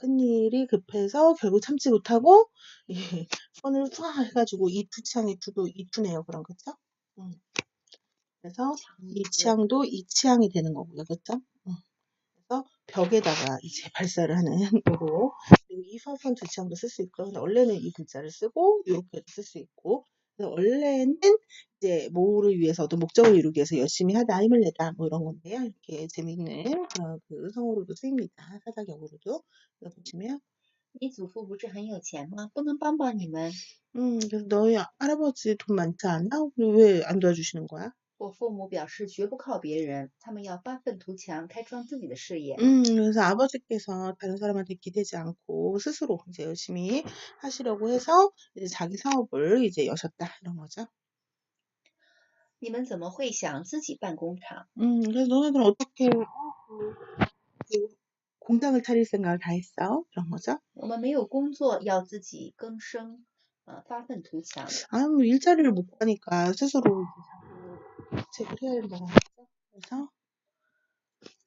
큰일이 급해서 결국 참지 못하고 예, 손을 쏴 해가지고 이투창 이투도 이투네요. 그런 거죠. 음. 그래서 이 취향도 이 취향이 되는 거고요. 그렇죠? 음. 그래서 벽에다가 이제 발사를 하는 거고 그리고 이 파판 두 취향도 쓸 수 있고요. 근데 원래는 이 글자를 쓰고 이렇게도 쓸 수 있고 원래는 이제 뭐를 위해서 어떤 목적을 이루기 위해서 열심히 하다 힘을 내다 뭐 이런 건데요. 이렇게 재미있는 어, 그 성어로도 쓰입니다. 사자격으로도 그래서 보시면 你祖父不是很有钱吗？不能帮帮你们？ 음 그래서 너희 할아버지 돈 많지 않아? 왜 안 도와주시는 거야? 我父母表示绝不靠别人，他们要发愤图强，开创自己的事业。 음, 그래서 아버지께서 다른 사람한테 기대지 않고 스스로 이제 열심히 하시려고 해서 이제 자기 사업을 이제 여셨다 이런 거죠. 你们怎么会想自己办工厂？ 음, 그래서 너네들은 어떻게 어, 그, 그 공장을 차릴 생각을 다 했어? 이런 거죠. 我们没有工作，要自己更生，呃，发愤图强。 아, 뭐 일자리를 못 가니까 스스로 이제 자기 대책을 해야 된다는 거죠. 그래서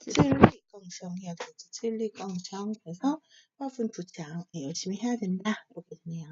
칠리깡청 해야 되겠죠. 칠리깡청 그래서 화분 두장 열심히 해야 된다 이렇게 되네요.